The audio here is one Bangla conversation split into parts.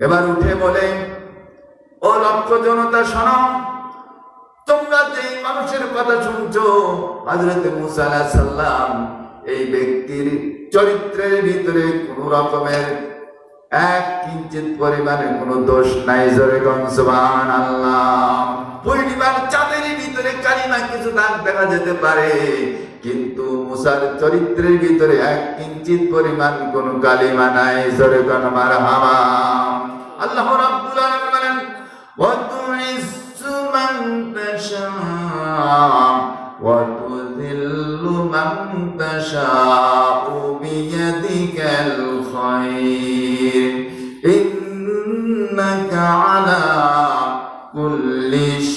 এবার উঠে বলে জনতা যে মানুষের কথা শুনছো, হযরত মুসা এই ব্যক্তির চরিত্রের ভিতরে কোন রকমের এক কিঞ্চিত পরিমাণে কোনো দোষ নাই, জোরে গনসবান আল্লাহ পূর্ণিমার চাঁদের ভিতরে কালিমা কিছু দাগ দেখা যেতে পারে, কিন্তু মুসার চরিত্রের ভিতরে এক কিঞ্চিত পরিমাণ কোন কালিমা নাই, জোরে গন মারহামা আল্লাহ রাব্বুল আলামিন বলেন তাশা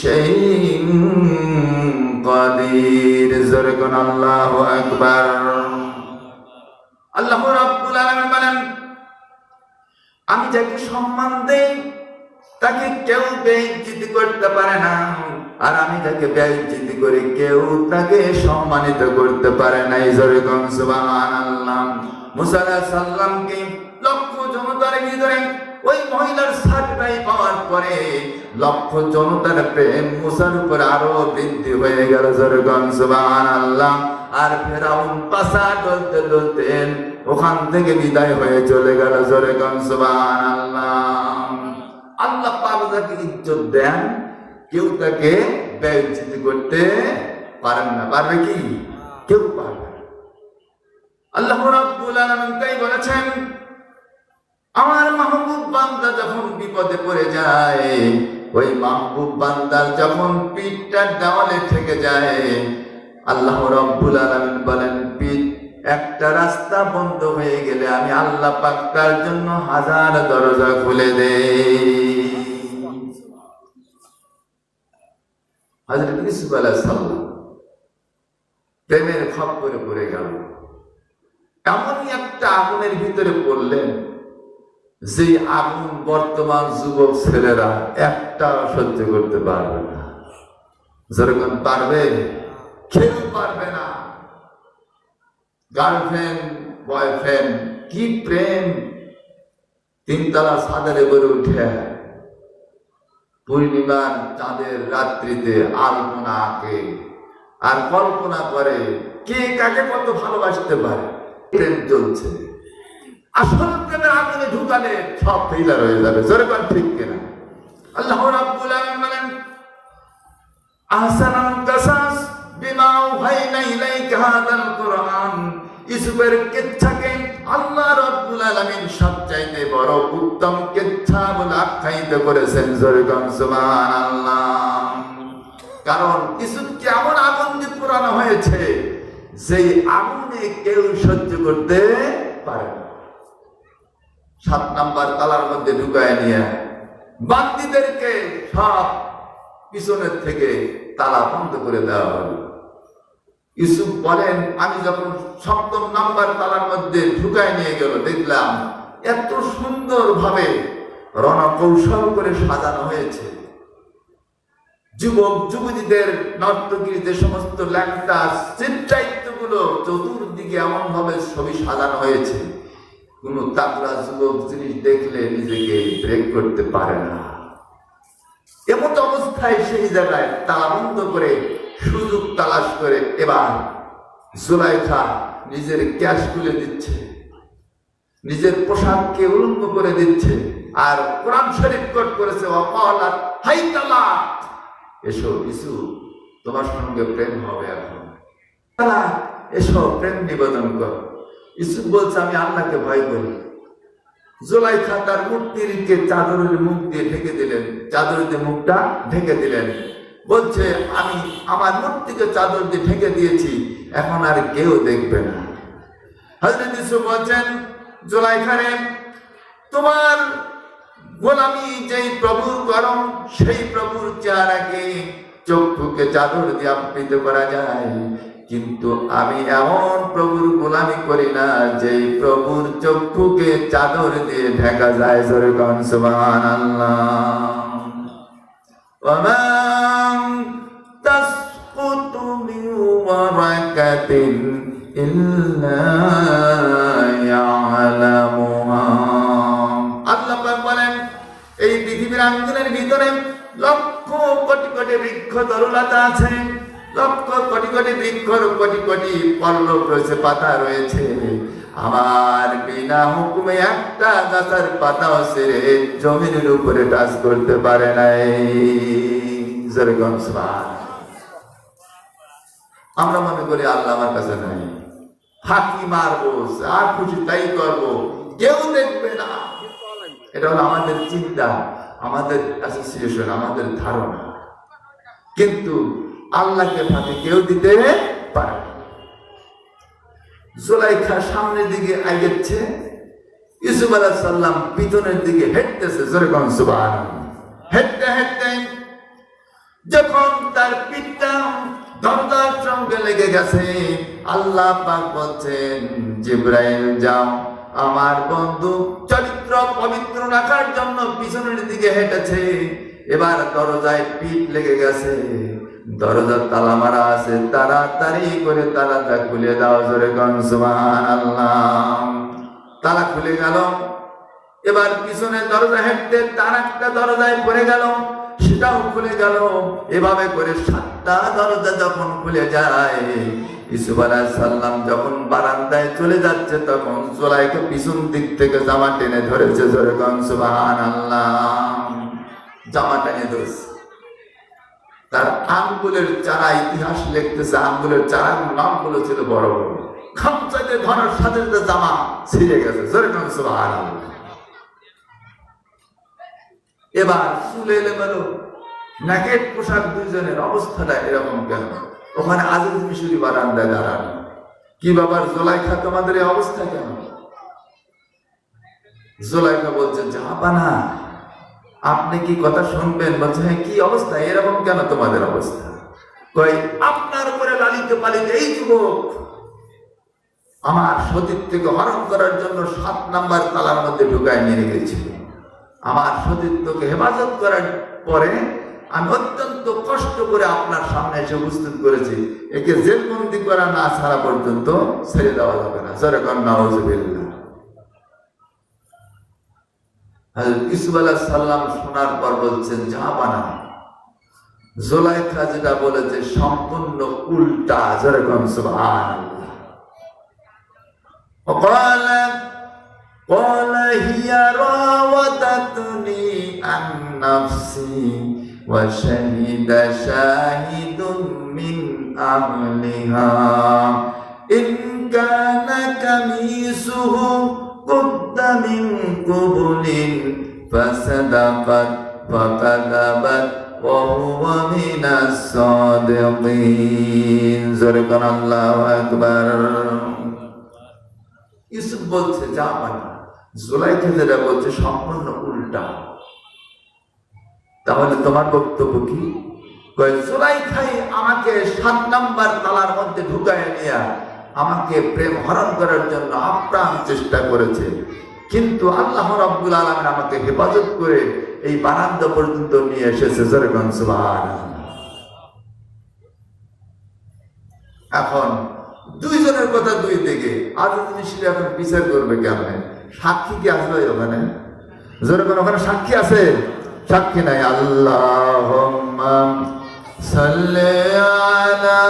شيء قدير زرقنا الله أكبر আল্লাহ রাব্বুল আলামিন বলেন আমি যাকে সম্মান দেই তাকে কেউ বেইজ্জতি করতে পারে না আর আমি তাকে বেইজ্জতি করি কেউ তাকে সম্মানিত করতে পারে না এই জোরে কম সুবহানাল্লাহ মুসা আলাইহিস সালামকে লক্ষ জনতার ভিতরে ওই মহিলার সাজটাই পাওয়ার পরে লক্ষ জনতার প্রেম মুসার উপর আরও বৃদ্ধি হয়ে গেল জোরে কম সুবহানাল্লাহ। আর ফেরাউন পাশা ডলতে ডলতে ওখান থেকে বিদায় হয়ে চলে গেল জোরে কম সুবহানাল্লাহ। আল্লাহ পাক যাকে ইজ্জত দেন, কেউ তাকে বেইজ্জতি করতে পারেন না। পারবে কি? কেউ পারবে। আল্লাহ রাব্বুল আলামিন তাই বলেছেন আমার মাহবুব বান্দা যখন বিপদে পড়ে যায়, ওই মাহবুব বান্দার যখন পিঠটা দেওয়ালে থেকে যায়, আল্লাহ রাব্বুল আলামিন বলেন, পিঠ, একটা রাস্তা বন্ধ হয়ে গেলে আমি আল্লাহ পাক জন্য হাজার দরজা খুলে দেই হযরত ইউসুফ পড়ে গেল। এমনই একটা আগুনের ভিতরে পড়লেন যে আগুন বর্তমান যুবক ছেলেরা একটা সহ্য করতে পারবে না। যেরকম পারবে, কেউ পারবে না। গার্লফ্রেন্ড, বয়ফ্রেন্ড, কি প্রেম। তিনতলা সাদারে গড়ে উঠে পূর্ণিমার চাঁদের রাত্রিতে আলপনা আঁকে আর কল্পনা করে কে কাকে কত ভালোবাসতে পারে। প্রেম চলছে। আসল প্রেমের আগুনে ঢুকালে সব হয়ে যাবে। জোরে কর ঠিক কিনা? আল্লাহ রাব্বুল আলামিন বলেন, আহসানাল কাসাস বিমা উহাইনা ইলাইকা হাদাল কুরআন। আল্লাহ রাব্বুল আলামিন সবচাইতে বড় উত্তম কিচ্ছা বলে আখ্যায়িত করেছেন। জোরে কর সুবহানাল্লাহ। কারণ ইউসুফকে এমন পুরানো হয়েছে সেই আগুনে কেউ সহ্য করতে পারে না। সাত নাম্বার তালার মধ্যে ঢুকায় নিয়ে বান্দিদেরকে সব পিছনের থেকে তালা বন্ধ করে দেওয়া হলো। ইউসুফ বলেন, আমি যখন সপ্তম নাম্বার তালার মধ্যে ঢুকায় নিয়ে গেল, দেখলাম এত সুন্দর ভাবে রণকৌশল করে সাজানো হয়েছে। যুবক, যুবতীদের নর্তকীর যে সমস্ত ল্যাংটা চিত্রায়িত্বগুলো চতুর্দিকে এমন ভাবে ছবি সাজানো হয়েছে। কোন তাবরা যুবক জিনিস দেখলে নিজেকে ব্রেক করতে পারে না। এমন অবস্থায় সেই জায়গায় তালা বন্ধ করে, সুযোগ তালাশ করে এবার জুলাইখা নিজের ক্যাশ খুলে দিচ্ছে। নিজের পোশাককে উলঙ্গ করে দিচ্ছে আর কোরআন শরীফ কোট করেছে অপালাত হাই তালাক এসো, ইসু, তোমার সঙ্গে প্রেম হবে এখন। তালাক এসো, প্রেম নিবেদন করো। ইসুফ বলছে, আমি আল্লাহকে ভয় করি। জোলাইখা তার মূর্তিকে চাদরের মুখ দিয়ে ঢেকে দিলেন। চাদর দিয়ে মুখটা ঢেকে দিলেন। বলছে, আমি আমার মূর্তিকে চাদর দিয়ে ঢেকে দিয়েছি, এখন আর কেউ দেখবে না। হজরত ইসুফ বলছেন জোলাইখারে তোমার গোলামি যেই প্রভুর করম সেই প্রভুর চেহারাকে চক্ষুকে চাদর দিয়ে আবৃত করা যায়। কিন্তু আমি এমন প্রভুর গোলামি করি না যে প্রভুর চক্ষুকে চাদর দিয়ে ঢেকা যায়। জোরে কন এই পৃথিবীর আঙ্গুলের ভিতরে লক্ষ কোটি কোটি বৃক্ষ তরুলতা আছে। লক্ষ কোটি কোটি কোটি কোটি পল্লব রয়েছে, পাতা রয়েছে। আমার বিনা হুকুমে একটা জমিনের উপরে টাচ করতে পারে নাই। আমরা মনে করি আল্লাহ আমার কাছে নাই। ফাঁকি মারবো আর খুশি তাই করব, কেউ দেখবে না। এটা হলো আমাদের চিন্তা, আমাদের অ্যাসোসিয়েশন আমাদের ধারণা। কিন্তু আল্লাহকে ফাঁকি কেউ দিতে পারে। জুলাইখা সামনের দিকে আগেছে ইউসুফ আলাহ সাল্লাম পিছনের দিকে হেঁটতেছে যেরকম সুবাহ হেঁটতে হেঁটতে যখন তার পিঠটা দরজার সঙ্গে লেগে গেছে, আল্লাহ পাক বলছেন, জিব্রাইল, যাও, আমার বন্ধু চরিত্র পবিত্র রাখার জন্য পিছনের দিকে হেঁটেছে, এবার দরজায় পিঠ লেগে গেছে দরজার তালা মারা আছে, তাড়াতাড়ি করে তালাটা খুলে দাও জোরে গন তালা খুলে গেল, এবার পিছনে দরজা হেঁটতে তার একটা দরজায় পড়ে গেল, সেটাও খুলে গেল। এভাবে করে সাতটা দরজা যখন খুলে যায়, ইসুফ সাল্লাম যখন বারান্দায় চলে যাচ্ছে, তখন জোলাইকে পিছন দিক থেকে জামা টেনে ধরেছে ধরে গন সুবহানাল্লাহ। জামা টেনে ধরেছে। তার আঙ্গুলের চারা ইতিহাস লিখতেছে, আঙ্গুলের চারার নামগুলো ছিল বড় বড়। খামচাতে ধরার সাথে সাথে জামা ছিঁড়ে গেছে যেরকম সুবহানাল্লাহ। এবার চুলে এলোমেলো নাকেট পোশাক দুইজনের অবস্থাটা এরকম কেন? ওখানে আজিজ মিশুরি বারান্দায় দাঁড়ানো। কি বাবার জোলাইখা, তোমাদের এই অবস্থা কেন? জোলাইখা বলছে, জাহাপানা আপনি কি কথা শুনবেন? বলছে হ্যাঁ কি অবস্থা? এরকম কেন তোমাদের অবস্থা? কই আপনার উপরে লালিত পালিত এই যুবক আমার সতীত্বকে হরণ করার জন্য সাত নাম্বার তালার মধ্যে ঢুকায় নিয়ে গেছিল। আমার সতীত্বকে হেফাজত করার পরে আমি অত্যন্ত কষ্ট করে আপনার সামনে এসে উপস্থিত করেছি। একে জেলবন্দি করা না ছাড়া পর্যন্ত ছেড়ে দেওয়া যাবে না। যেরকম নওয়াজবিল্লাহ হযরত ইউসুফ আলাইহিস সালাম শোনার পর বলছেন জাহাপানা জোলাইখা যেটা বলেছে সম্পূর্ণ উল্টা যেরকম সুবহানাল্লাহ وقال قال هي راودتني عن نفسي وشهد شاهد من أهلها إن كان قميصه قد من قبل فصدقت فكذبت وهو من الصادقين زرقنا الله أكبر ইউসুফ বলছে যা পানা জুলাইখা যেটা বলছে সম্পূর্ণ উল্টা তাহলে তোমার বক্তব্য কি কয় জুলাইখাই আমাকে সাত নাম্বার তালার মধ্যে ঢুকায় নিয়ে আমাকে প্রেম হরণ করার জন্য আপ্রাণ চেষ্টা করেছে কিন্তু আল্লাহ রাব্বুল আলামিন আমাকে হেফাজত করে এই বারান্দা পর্যন্ত নিয়ে এসেছে যেরকম এখন দুইজনের কথা দুই দিকে জিনিসটা এখন বিচার করবে কেমনে? সাক্ষী কি আসবে ওখানে? যেরকম ওখানে সাক্ষী আছে? সাক্ষী নাই। আল্লাহ সাল্লে আলা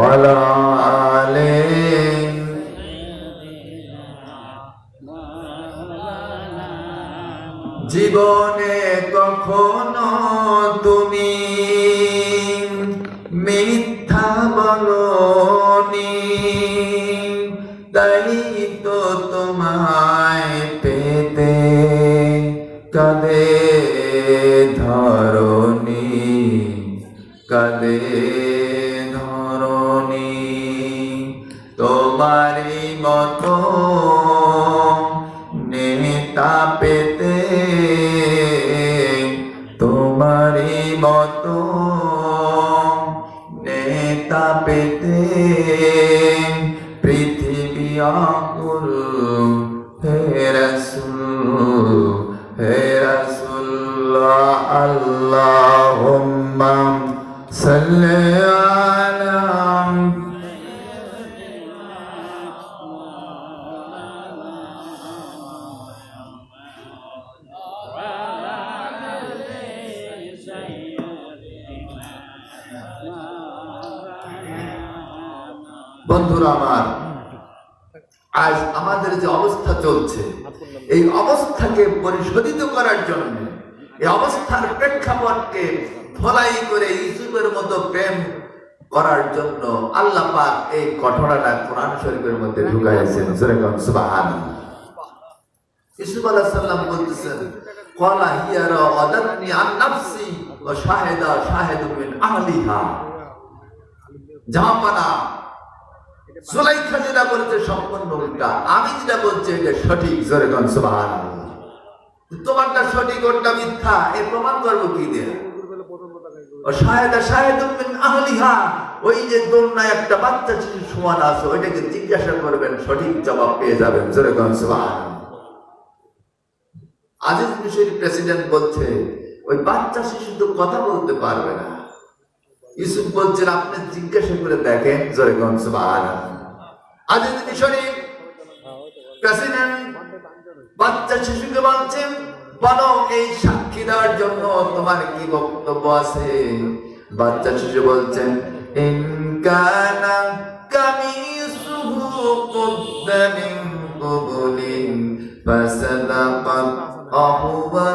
وعلى آله জীবনে কখনো মতো নেতা পেতে তোমারই মতো নেতা পেতে পৃথিবী আকুল হে রসুল হে রসুল বন্ধুরা আমার, আজ আমাদের যে অবস্থা চলছে, এই অবস্থাকে পরিশোধিত করার জন্য, এই অবস্থার প্রেক্ষাপটকে ধলাই করে ইউসুফের মতো প্রেম করার জন্য আল্লাহ পাক এই ঘটনাটা কোরআন শরীফের মধ্যে ঢুকাইছেন যেরকম সুবাহান ইসুফ আলাহ সাল্লাম বলতেছেন, কলা হিয়ারা অদাতনি আন নাফসি ওয়া শাহেদা শাহেদুম মিন আহলিহা। জাহাপানা সুলাইখা যেটা বলেছে সম্পূর্ণ উল্টা। আমি যেটা বলছি, এটা সঠিক। জোরে তোমারটা সঠিক, ওরটা মিথ্যা। প্রমাণ করব কি দিয়ে? একটা বাচ্চা সমান আছে জিজ্ঞাসা করবেন, সঠিক জবাব পেয়ে যাবেন। জোরে আজিজ প্রেসিডেন্ট বলছে, ওই বাচ্চা শিশু তো কথা বলতে পারবে না। ইউসুফ বলছেন, আপনি জিজ্ঞাসা করে দেখেন সুবহান আজিজ মিশরি প্রেসিডেন্ট বাচ্চা শিশুকে বলছেন, বলো, এই সাক্ষী দেওয়ার জন্য তোমার কি বক্তব্য আছে? বাচ্চা শিশু বলছেন ইনকানা মিন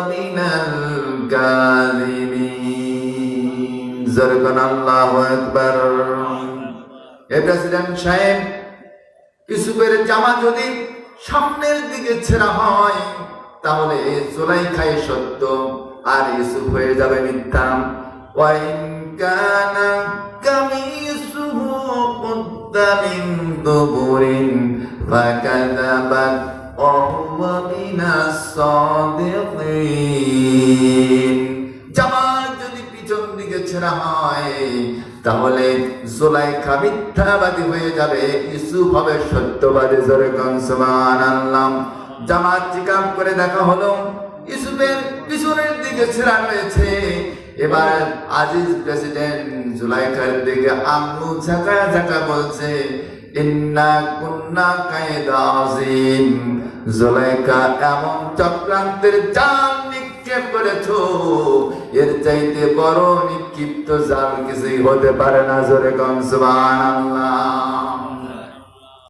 মিনাল সাহেব। কিছু সামনের দিকে ছেঁড়া হয়, তাহলে জোলাই খাই সত্য। আর ইউসুফ হয়ে যাবে মিথ্যা। ওয়াইন কানা কামিসুহু কুদ্দা মিন দুবুরিন ফাকাযাবাত সাদিকিন। ছেঁড়া হয়, তাহলে জোলাইখা মিথ্যাবাদী হয়ে যাবে হবে সত্যবাদী জামাত করে দেখা হলো? ইসুফের পিছনের দিকে রয়েছে এবার আজিজ প্রেসিডেন্ট জুলাইখার দিকে আঙ্গুল ঝাঁকা ঝাঁকা বলছে, ইন্না কুন্না কায়দা আজিম। জুলাইখা এমন চক্রান্তের জাল নিক্ষেপ করেছ। এর চাইতে বড় নিক্ষিপ্ত জাল কিছুই হতে পারে না জোরে কম সুবহানাল্লাহ।